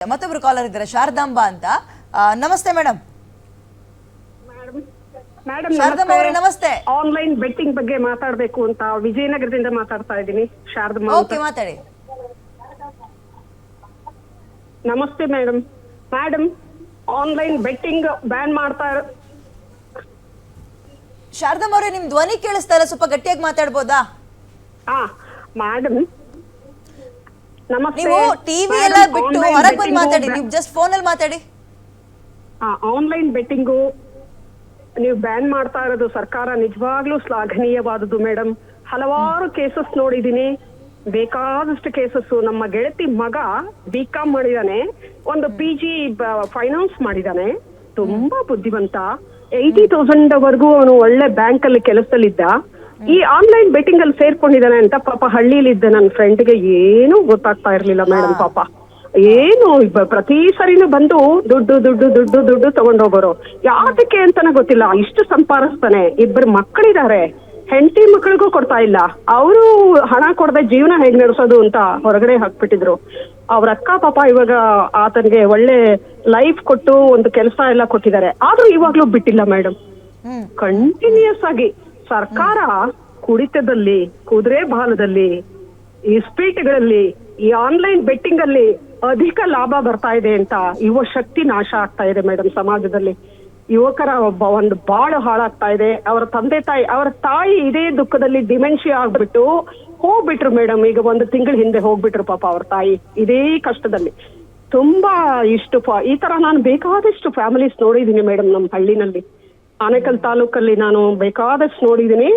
ಮತ್ತೊಬ್ರು ಕಾಲರ್ ಇದ್ದಾರೆ ಶಾರದಾಂಬ ಅಂತ. ಆ, ನಮಸ್ತೆ ಮೇಡಮ್ ಮೇಡಮ್ ಶಾರದಮ್ಮ ಅವರೇ ನಮಸ್ತೆ. ಆನ್ಲೈನ್ ಬೆಟ್ಟಿಂಗ್ ಬಗ್ಗೆ ಮಾತಾಡ್ಬೇಕು ಅಂತ ವಿಜಯನಗರದಿಂದ ಮಾತಾಡ್ತಾ ಇದ್ದೀನಿ ಶಾರದಮ್ಮ ಅಂತ. ಓಕೆ ಮಾತಾಡಿ. ನಮಸ್ತೆ madam madam online betting ban ಮಾಡ್ತಾ ಇರೋ ಶಾರದಮ್ಮ ಅವರೇ ನಿಮ್ ಧ್ವನಿ ಕೇಳಿಸ್ತಾ ಇಲ್ಲ ಸ್ವಲ್ಪ ಗಟ್ಟಿಯಾಗಿ ಮಾತಾಡ್ಬೋದಾ? ಹಾ ಮೇಡಮ್ ನೀವು ಟಿವಿ ಎಲ್ಲ ಬಿಟ್ಟು ಹೊರಗೆ ಬಂದು ಮಾತಾಡಿ ನೀವು ಜಸ್ಟ್ ಫೋನಲ್ಲಿ ಮಾತಾಡಿ. ಆನ್ಲೈನ್ ಬೆಟ್ಟಿಂಗು ನೀವು ಬ್ಯಾನ್ ಮಾಡ್ತಾ ಇರೋದು ಸರ್ಕಾರ ನಿಜವಾಗ್ಲೂ ಶ್ಲಾಘನೀಯವಾದದ್ದು ಮೇಡಮ್ ಹಲವಾರು ಕೇಸಸ್ ನೋಡಿದೀನಿ ಬೇಕಾದಷ್ಟು ಕೇಸಸ್ ನಮ್ಮ ಗೆಳತಿ ಮಗ ಬಿ ಕಾಮ್ ಮಾಡಿದಾನೆ. ಒಂದು ಪಿ ಜಿ ಫೈನಾನ್ಸ್ ಮಾಡಿದಾನೆ. ತುಂಬಾ ಬುದ್ಧಿವಂತ. ಏಯ್ಟಿ ತೌಸಂಡ್ ವರೆಗೂ ಅವನು ಒಳ್ಳೆ ಬ್ಯಾಂಕ್ ಅಲ್ಲಿ ಕೆಲಸದಲ್ಲಿದ್ದ. ಈ ಆನ್ಲೈನ್ ಬೆಟ್ಟಿಂಗ್ ಅಲ್ಲಿ ಸೇರ್ಕೊಂಡಿದ್ದಾನೆ ಅಂತ ಪಾಪ ಹಳ್ಳಿಲಿ ಇದ್ದ ನನ್ನ ಫ್ರೆಂಡ್ಗೆ ಏನೂ ಗೊತ್ತಾಗ್ತಾ ಇರ್ಲಿಲ್ಲ ಮೇಡಮ್ ಪಾಪ. ಏನು ಪ್ರತಿ ಸರಿನು ಬಂದು ದುಡ್ಡು ದುಡ್ಡು ದುಡ್ಡು ದುಡ್ಡು ತಗೊಂಡ್ ಹೋಗೋರು. ಯಾತಕ್ಕೆ ಅಂತಾನೆ ಗೊತ್ತಿಲ್ಲ. ಇಷ್ಟು ಸಂಪಾದಿಸ್ತಾನೆ. ಇಬ್ಬರು ಮಕ್ಕಳಿದ್ದಾರೆ. ಹೆಂಡತಿ ಮಕ್ಕಳಿಗೂ ಕೊಡ್ತಾ ಇಲ್ಲ. ಅವರು ಹಣ ಕೊಡದೆ ಜೀವನ ಹೇಗ್ ನಡೆಸೋದು ಅಂತ ಹೊರಗಡೆ ಹಾಕ್ಬಿಟ್ಟಿದ್ರು. ಅವ್ರ ಅಕ್ಕ ಪಾಪ ಇವಾಗ ಆತನಿಗೆ ಒಳ್ಳೆ ಲೈಫ್ ಕೊಟ್ಟು ಒಂದು ಕೆಲಸ ಎಲ್ಲ ಕೊಟ್ಟಿದ್ದಾರೆ. ಆದ್ರೂ ಇವಾಗ್ಲೂ ಬಿಟ್ಟಿಲ್ಲ ಮೇಡಮ್ ಕಂಟಿನ್ಯೂಸ್ ಆಗಿ. ಸರ್ಕಾರ ಕುಡಿತದಲ್ಲಿ, ಕುದುರೆ ಬಾಲದಲ್ಲಿ ಈ ಸ್ಪೀಟ್ಗಳಲ್ಲಿ ಈ ಆನ್ಲೈನ್ ಬೆಟ್ಟಿಂಗ್ ಅಲ್ಲಿ ಅಧಿಕ ಲಾಭ ಬರ್ತಾ ಇದೆ ಅಂತ ಯುವ ಶಕ್ತಿ ನಾಶ ಆಗ್ತಾ ಇದೆ ಮೇಡಮ್ ಸಮಾಜದಲ್ಲಿ. ಯುವಕರ ಒಬ್ಬ ಒಂದು ಬಾಳು ಹಾಳಾಗ್ತಾ ಇದೆ. ಅವರ ತಂದೆ ತಾಯಿ, ಅವರ ತಾಯಿ ಇದೇ ದುಃಖದಲ್ಲಿ ಡಿಮೆನ್ಷಿಯಾ ಆಗ್ಬಿಟ್ಟು ಹೋಗ್ಬಿಟ್ರು ಮೇಡಮ್ ಈಗ ಒಂದು ತಿಂಗಳ ಹಿಂದೆ ಹೋಗ್ಬಿಟ್ರು ಪಾಪ ಅವ್ರ ತಾಯಿ. ಇದೇ ಕಷ್ಟದಲ್ಲಿ. ತುಂಬಾ ಇಷ್ಟು ಈ ತರ ನಾನು ಬೇಕಾದಷ್ಟು ಫ್ಯಾಮಿಲೀಸ್ ನೋಡಿದೀನಿ ಮೇಡಮ್ ನಮ್ಮ ಹಳ್ಳಿನಲ್ಲಿ. ಆನೇಕಲ್ ತಾಲೂಕಲ್ಲಿ ನಾನು ಬೇಕಾದಷ್ಟು ನೋಡಿದೀನಿ.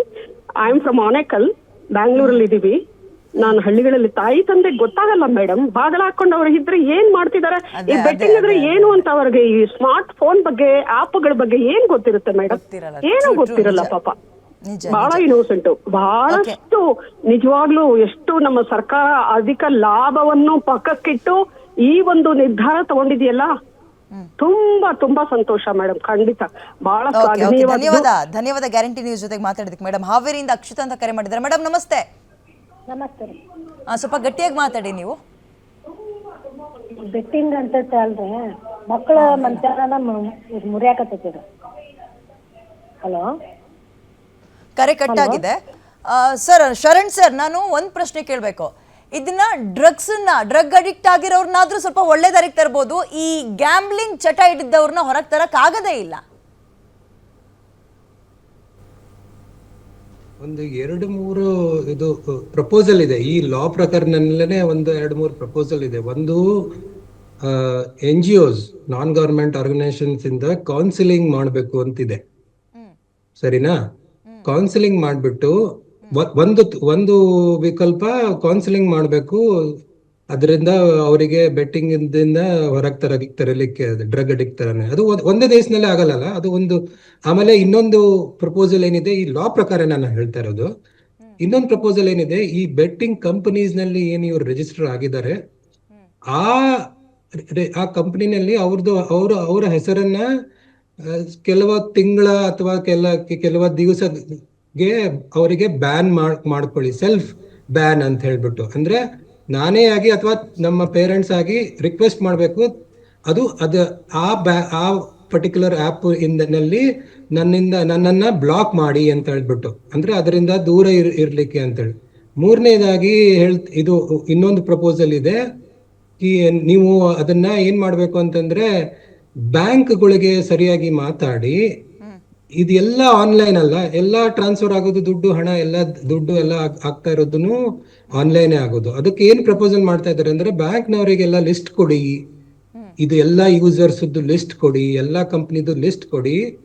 ಐ ಆಮ್ ಫ್ರಮ್ ಆನೇಕಲ್ ಬ್ಯಾಂಗ್ಳೂರಲ್ಲಿ ಇದೀವಿ. ನಾನು ಹಳ್ಳಿಗಳಲ್ಲಿ ತಾಯಿ ತಂದೆ ಗೊತ್ತಾಗಲ್ಲ ಮೇಡಮ್ ಬಾಗಲ ಹಾಕೊಂಡು ಅವ್ರು ಇದ್ರೆ ಏನ್ ಮಾಡ್ತಿದ್ದಾರೆ ಈ ಬೆಟ್ಟಿಂಗ್ ಅಂದ್ರೆ ಏನು ಅಂತ ಅವ್ರಿಗೆ ಈ ಸ್ಮಾರ್ಟ್ ಫೋನ್ ಬಗ್ಗೆ ಆಪ್ಗಳ ಬಗ್ಗೆ ಏನ್ ಗೊತ್ತಿರುತ್ತೆ ಮೇಡಮ್. ಏನು ಗೊತ್ತಿರಲ್ಲ. ಪಾಪ. ಬಹಳ ಇನ್ನೋಸೆಂಟ್ ಬಹಳಷ್ಟು ನಿಜವಾಗ್ಲೂ ಎಷ್ಟು ನಮ್ಮ ಸರ್ಕಾರ ಅಧಿಕ ಲಾಭವನ್ನು ಪಕ್ಕಕ್ಕಿಟ್ಟು ಈ ಒಂದು ನಿರ್ಧಾರ ತಗೊಂಡಿದೆಯಲ್ಲ? ತುಂಬಾ ತುಂಬಾ ಸಂತೋಷ ಮೇಡಮ್ ಖಂಡಿತ. ಬಹಳ. ಧನ್ಯವಾದ ಧನ್ಯವಾದ ಗ್ಯಾರಂಟಿ ನ್ಯೂಸ್ ಜೊತೆಗೆ ಮಾತಾಡಿದಕ್ಕೆ ಮೇಡಮ್ ಹಾವೇರಿಯಿಂದ ಅಕ್ಷಿತ ಅಂತ ಕರೆ ಮಾಡಿದ್ದಾರೆ. ಮೇಡಮ್ ನಮಸ್ತೆ. ನಮಸ್ತೆ. ಸ್ವಲ್ಪ ಗಟ್ಟಿಯಾಗಿ ಮಾತಾಡಿ ನೀವು. ಬೆಟ್ಟಿಂಗ್ ಅಂತ ಅಲ್ರಿ. ಮಕ್ಕಳ ಮನ್ಚಾನ ಮುರಿಯಾಕತ್ತೈತಿ. ಹಲೋ? ಕರೆ ಕಟ್ಟಾಗಿದೆ ಸರ್ ಶರಣ್ ಸರ್ ನಾನು ಒಂದು ಪ್ರಶ್ನೆ ಕೇಳಬೇಕು. ಇದನ್ನ ಡ್ರಗ್ಸನ್ನ ಡ್ರಗ್ ಅಡಿಕ್ಟ್ ಆಗಿರೋರ್ನಾದ್ರೂ ಸ್ವಲ್ಪ ಒಳ್ಳೆ ದಾರಿಗೆ ತರ್ಬೋದು. ಈ ಗ್ಯಾಂಬ್ಲಿಂಗ್ ಚಟ ಹಿಡಿದವ್ರನ್ನ ಹೊರಗೆ ತರಕ್ ಆಗದೇ ಇಲ್ಲ. ಒಂದು ಎರಡು ಮೂರು ಇದು ಪ್ರಪೋಸಲ್ ಇದೆ. ಈ ಲಾ ಪ್ರಕಾರನಲ್ಲೇ ಒಂದು ಎರಡು ಮೂರು ಪ್ರಪೋಸಲ್ ಇದೆ. ಒಂದು N G Os non government organisations ಇಂದ ಕೌನ್ಸಿಲಿಂಗ್ ಮಾಡಬೇಕು ಅಂತಿದೆ. ಸರಿನಾ? ಕೌನ್ಸಿಲಿಂಗ್ ಮಾಡಿಬಿಟ್ಟು ಒಂದು ಒಂದು ವಿಕಲ್ಪ ಕೌನ್ಸಿಲಿಂಗ್ ಮಾಡಬೇಕು. ಅದರಿಂದ ಅವರಿಗೆ ಬೆಟ್ಟಿಂಗ್ ಇಂದ ಹೊರಗೆ ತರ ತರಲಿಕ್ಕೆ ಡ್ರಗ್ ಅಡಿಕ್ಟ್ ತರನೇ. ಅದು ಒಂದ್- ದೇಶದಲ್ಲಿ ಆಗಲ್ಲ ಅದು ಒಂದು ಆಮೇಲೆ ಇನ್ನೊಂದು ಪ್ರಪೋಸಲ್ ಏನಿದೆ ಈ ಲಾ ಪ್ರಕಾರ ನಾನು ಹೇಳ್ತಾ ಇರೋದು. ಇನ್ನೊಂದು ಪ್ರಪೋಸಲ್ ಏನಿದೆ ಈ ಬೆಟ್ಟಿಂಗ್ ಕಂಪನೀಸ್ನಲ್ಲಿ ಏನು ಇವ್ರು ರಿಜಿಸ್ಟರ್ ಆಗಿದ್ದಾರೆ ಆ ಆ ಕಂಪನಿನಲ್ಲಿ ಅವ್ರದ್ದು ಅವ್ರ ಅವರ ಹೆಸರನ್ನ ಕೆಲವ್ ತಿಂಗಳ ಅಥವಾ ಕೆಲ ಕೆಲವ ದಿವಸಗೆ ಅವರಿಗೆ ಬ್ಯಾನ್ ಮಾಡ್ಕೊಳ್ಳಿ ಸೆಲ್ಫ್ ಬ್ಯಾನ್ ಅಂತ ಹೇಳ್ಬಿಟ್ಟು. ಅಂದ್ರೆ ನಾನೇ ಆಗಿ ಅಥವಾ ನಮ್ಮ ಪೇರೆಂಟ್ಸ್ ಆಗಿ ರಿಕ್ವೆಸ್ಟ್ ಮಾಡಬೇಕು. ಅದು ಅದು ಆ ಬ್ಯಾ ಆ ಪರ್ಟಿಕ್ಯುಲರ್ ಆ್ಯಪ್ ಇಂದನಲ್ಲಿ ನನ್ನಿಂದ, ನನ್ನನ್ನ ಬ್ಲಾಕ್ ಮಾಡಿ ಅಂತ ಹೇಳ್ಬಿಟ್ಟು. ಅಂದ್ರೆ ಅದರಿಂದ ದೂರ ಇರ್, ಇರ್ಲಿಕ್ಕೆ ಅಂತೇಳಿ ಮೂರನೇದಾಗಿ ಹೇಳ್, ಇದು ಇನ್ನೊಂದು ಪ್ರಪೋಸಲ್ ಇದೆ. ಈ ನೀವು ಅದನ್ನ ಏನ್ ಮಾಡ್ಬೇಕು ಅಂತಂದ್ರೆ ಬ್ಯಾಂಕ್ಗಳಿಗೆ ಸರಿಯಾಗಿ ಮಾತಾಡಿ ಇದೆಲ್ಲ ಆನ್ಲೈನ್ ಅಲ್ಲ. ಎಲ್ಲ ಟ್ರಾನ್ಸ್ಫರ್ ಆಗೋದು ದುಡ್ಡು ಹಣ ಎಲ್ಲ ದುಡ್ಡು ಎಲ್ಲ ಆಗ್- ಆಗ್ತಾ ಇರೋದನ್ನು ಆನ್ಲೈನ್ ಆಗೋದು. ಅದಕ್ಕೆ ಏನ್ ಪ್ರಪೋಸಲ್ ಮಾಡ್ತಾ ಇದ್ದಾರೆ ಅಂದ್ರೆ ಬ್ಯಾಂಕ್ನವರಿಗೆಲ್ಲ ಲಿಸ್ಟ್ ಕೊಡಿ. ಇದು ಎಲ್ಲ ಯೂಸರ್ಸ್ ಲಿಸ್ಟ್ ಕೊಡಿ ಎಲ್ಲ ಕಂಪ್ನಿದು ಲಿಸ್ಟ್ ಕೊಡಿ.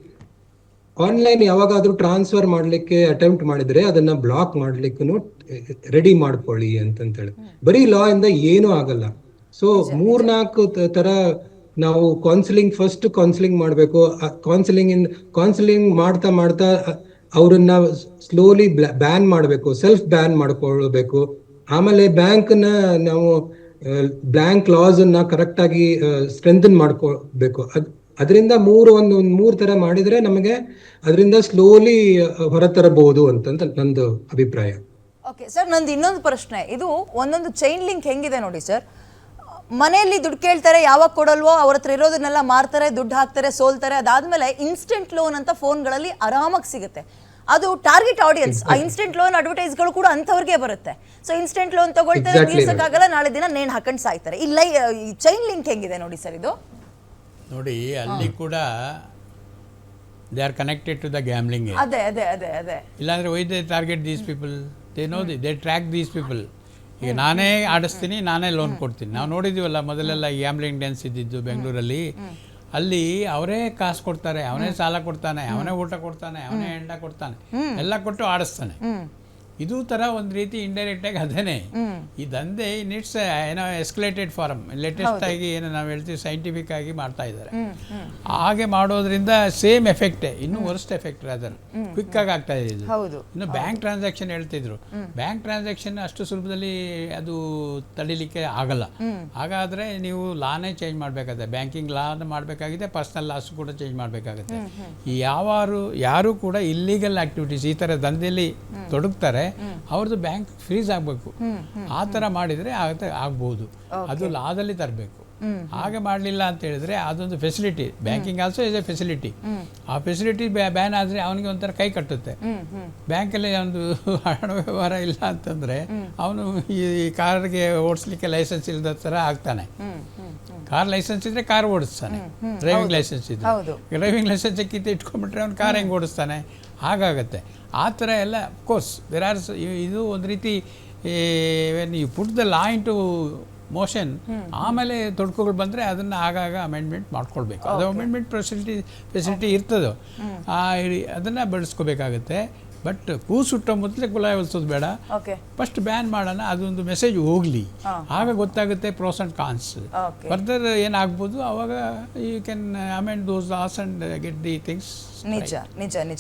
ಆನ್ಲೈನ್ ಯಾವಾಗಾದ್ರೂ ಟ್ರಾನ್ಸ್ಫರ್ ಮಾಡ್ಲಿಕ್ಕೆ ಅಟೆಂಪ್ಟ್ ಮಾಡಿದ್ರೆ ಅದನ್ನ ಬ್ಲಾಕ್ ಮಾಡ್ಲಿಕ್ಕೂ ರೆಡಿ ಮಾಡ್ಕೊಳ್ಳಿ ಅಂತಂತೇಳಿ. ಬರೀ ಲಾ ಇಂದ ಏನೂ ಆಗಲ್ಲ. ಸೊ ಮೂರ್ನಾಲ್ಕು ತರ ನಾವು ಕೌನ್ಸಿಲಿಂಗ್ ಫಸ್ಟ್ ಕೌನ್ಸಿಲಿಂಗ್ ಮಾಡಬೇಕು. ಕೌನ್ಸಿಲಿಂಗ್ ಇನ್ ಕೌನ್ಸಿಲಿಂಗ್ ಮಾಡ್ತಾ ಮಾಡ್ತಾ ಅವರನ್ನ ಸ್ಲೋಲಿ ಬ್ಯಾನ್ ಮಾಡಬೇಕು ಸೆಲ್ಫ್ ಬ್ಯಾನ್ ಮಾಡ್ಕೊಳ್ಬೇಕು. ಆಮೇಲೆ ಬ್ಯಾಂಕ್ನ ನಾವು ಬ್ಯಾಂಕ್ ಲಾಸ್ ಅನ್ನ ಕರೆಕ್ಟ್ ಆಗಿ ಸ್ಟ್ರೆಂಥನ್ ಮಾಡ್ಕೋಬೇಕು ಅದರಿಂದ ಮೂರು ಒಂದು ಒಂದು ಮೂರು ತರ ಮಾಡಿದ್ರೆ ನಮಗೆ ಅದರಿಂದ ಸ್ಲೋಲಿ ಹೊರತರಬಹುದು ಅಂತಂತ ನಂದು ಅಭಿಪ್ರಾಯ. ಓಕೆ ಸರ್ ನಂದು ಇನ್ನೊಂದು ಪ್ರಶ್ನೆ. ಇದು ಒಂದೊಂದು ಚೈನ್ ಲಿಂಕ್ ಹೆಂಗಿದೆ ನೋಡಿ ಸರ್ ಮನೆಯಲ್ಲಿ ದುಡ್ಡು ಕೇಳ್ತಾರೆ ಯಾವಾಗ ಕೊಡಲ್ವೋ ಅವ್ರ ಹತ್ರ ಇರೋದನ್ನೆಲ್ಲ ಮಾರ್ತಾರೆ ದುಡ್ಡು ಹಾಕ್ತಾರೆ ಸೋಲ್ತಾರೆ ಅದಾದ್ಮೇಲೆ ಇನ್ಸ್ಟೆಂಟ್ ಲೋನ್ ಅಂತ ಫೋನ್ಗಳಲ್ಲಿ ಆರಾಮಾಗಿ ಸಿಗುತ್ತೆ. ಅದು ಟಾರ್ಗೆಟ್ ಆಡಿಯನ್ಸ್ ಆ ಇನ್ಸ್ಟೆಂಟ್ ಲೋನ್ ಅಡ್ವರ್ಟೈಸ್ಗಳು ಕೂಡ ಅಂಥವ್ರಿಗೆ ಬರುತ್ತೆ. ಸೊ ಇನ್ಸ್ಟೆಂಟ್ ಲೋನ್ ತಗೊಳ್ತಾರೆ ಆಗಲ್ಲ ನಾಳೆ ದಿನ ನೇಣು ಹಾಕೊಂಡು ಸಾಯ್ತಾರೆ. ಈ ಲೈ ಚೈನ್ ಲಿಂಕ್ ಹೆಂಗಿದೆ ನೋಡಿ ಸರ್ ಇದು? ನೋಡಿ ಅಲ್ಲಿ ಕೂಡ they are connected to the gambling ಅದೇ ಅದೇ ಅದೇ ಅದೇ. ಇಲ್ಲಾಂದ್ರೆ why they target these people they know the they track these people ಈಗ ನಾನೇ ಆಡಿಸ್ತೀನಿ ನಾನೇ ಲೋನ್ ಕೊಡ್ತೀನಿ. ನಾವು ನೋಡಿದ್ದೀವಲ್ಲ ಮೊದಲೆಲ್ಲ ಗ್ಯಾಮ್ಲಿಂಗ್ ಡ್ಯಾನ್ಸ್ ಇದ್ದಿದ್ದು ಬೆಂಗಳೂರಲ್ಲಿ. ಅಲ್ಲಿ ಅವರೇ ಕಾಸು ಕೊಡ್ತಾರೆ ಅವನೇ ಸಾಲ ಕೊಡ್ತಾನೆ ಅವನೇ ಊಟ ಕೊಡ್ತಾನೆ ಅವನೇ ಹೆಂಡ ಕೊಡ್ತಾನೆ. ಎಲ್ಲ ಕೊಟ್ಟು ಆಡಿಸ್ತಾನೆ. ಇದು ಥರ ಒಂದು ರೀತಿ ಇಂಡೈರೆಕ್ಟ್ ಆಗಿ ಅದೇನೆ. ಈ ದಂಧೆ ಇಟ್ಸ್ ಏನೋ ಎಸ್ಕಲೇಟೆಡ್ ಫಾರಮ್ ಲೇಟೆಸ್ಟ್ ಆಗಿ ಏನು ನಾವು ಹೇಳ್ತೀವಿ ಸೈಂಟಿಫಿಕ್ ಆಗಿ ಮಾಡ್ತಾ ಇದ್ದಾರೆ. ಹಾಗೆ ಮಾಡೋದ್ರಿಂದ ಸೇಮ್ ಎಫೆಕ್ಟೇ ಇನ್ನೂ ವರ್ಸ್ಟ್ ಎಫೆಕ್ಟ್ ಅದನ್ನು. ಕ್ವಿಕ್ ಆಗಿ ಆಗ್ತಾ ಇದೆ ಇನ್ನು ಬ್ಯಾಂಕ್ ಟ್ರಾನ್ಸಾಕ್ಷನ್ ಹೇಳ್ತಿದ್ರು. ಬ್ಯಾಂಕ್ ಟ್ರಾನ್ಸಾಕ್ಷನ್ ಅಷ್ಟು ಸುಲಭದಲ್ಲಿ ಅದು ತಡಿಲಿಕ್ಕೆ ಆಗಲ್ಲ. ಹಾಗಾದ್ರೆ ನೀವು ಲಾನೇ ಚೇಂಜ್ ಮಾಡಬೇಕಾಗುತ್ತೆ ಬ್ಯಾಂಕಿಂಗ್ ಲಾನ್ ಮಾಡಬೇಕಾಗಿದೆ ಪರ್ಸನಲ್ ಲಾಸ್ ಕೂಡ ಚೇಂಜ್ ಮಾಡಬೇಕಾಗುತ್ತೆ. ಯಾವ ಯಾವಾರು ಯಾರು ಕೂಡ ಇಲ್ಲಿಗಲ್ ಆಕ್ಟಿವಿಟೀಸ್ ಈ ಥರ ದಂಧೆಯಲ್ಲಿ ತೊಡಗ್ತಾರೆ. ಅವ್ರದ್ದು ಬ್ಯಾಂಕ್ ಫ್ರೀಸ್ ಆಗಬೇಕು. ಆ ಥರ ಮಾಡಿದರೆ ಆಗುತ್ತೆ ಆಗ್ಬೋದು. ಅದು ಲಾದಲ್ಲಿ ತರಬೇಕು. ಹಾಗೆ ಮಾಡಲಿಲ್ಲ ಅಂತ ಹೇಳಿದ್ರೆ ಅದೊಂದು facility banking also is a facility ಆ ಫೆಸಿಲಿಟಿ ಬ್ಯಾನ್ ಆದರೆ ಅವನಿಗೆ ಒಂಥರ ಕೈ ಕಟ್ಟುತ್ತೆ. ಬ್ಯಾಂಕಲ್ಲಿ ಒಂದು ಹಣ ವ್ಯವಹಾರ ಇಲ್ಲ ಅಂತಂದ್ರೆ ಅವನು ಈ ಕಾರ್ಗೆ ಓಡಿಸ್ಲಿಕ್ಕೆ ಲೈಸೆನ್ಸ್ ಇಲ್ಲದ ಥರ ಆಗ್ತಾನೆ. ಕಾರ್ ಲೈಸೆನ್ಸ್ ಇದ್ರೆ ಕಾರ್ ಓಡಿಸ್ತಾನೆ. Driving licence. ಇದ್ರೆ. ಡ್ರೈವಿಂಗ್ ಲೈಸೆನ್ಸ್ ಕಿತ್ತು ಇಟ್ಕೊಂಡ್ಬಿಟ್ರೆ ಅವ್ನು ಕಾರ್ ಹೆಂಗೆ ಓಡಿಸ್ತಾನೆ? ಹಾಗಾಗತ್ತೆ. ಆ ಥರ ಎಲ್ಲ ಕೋರ್ಸ್ ದೇರ್ ಆರ್ ಇದು ಒಂದು ರೀತಿ when you put the law to motion ಆಮೇಲೆ ತೊಡಕುಗಳು ಬಂದರೆ ಅದನ್ನು ಆಗಾಗ ಅಮೆಂಡ್ಮೆಂಟ್ ಮಾಡ್ಕೊಳ್ಬೇಕು. ಅದು ಅಮೆಂಡ್ಮೆಂಟ್ ಫೆಸಿಲಿಟಿ ಫೆಸಿಲಿಟಿ ಇರ್ತದೋ. ಅದನ್ನು ಬೆಳೆಸ್ಕೋಬೇಕಾಗತ್ತೆ. ಬಟ್ ಕೂ ಸುಟ್ಟ ಮೊದಲೇ ಕುಲಾಯ ಹೊಲಿಸೋದು ಬೇಡ. ಫಸ್ಟ್ ಬ್ಯಾನ್ ಮಾಡೋಣ ಅದೊಂದು ಮೆಸೇಜ್ ಹೋಗ್ಲಿ. ಆಗ ಗೊತ್ತಾಗುತ್ತೆ ಪ್ರೋಸ್ ಆ್ಯಂಡ್ ಕಾನ್ಸ್. ಫರ್ದರ್ ಏನಾಗ್ಬೋದು ಅವಾಗ you can amend those laws and get the things ನಿಜ ನಿಜ ನಿಜ.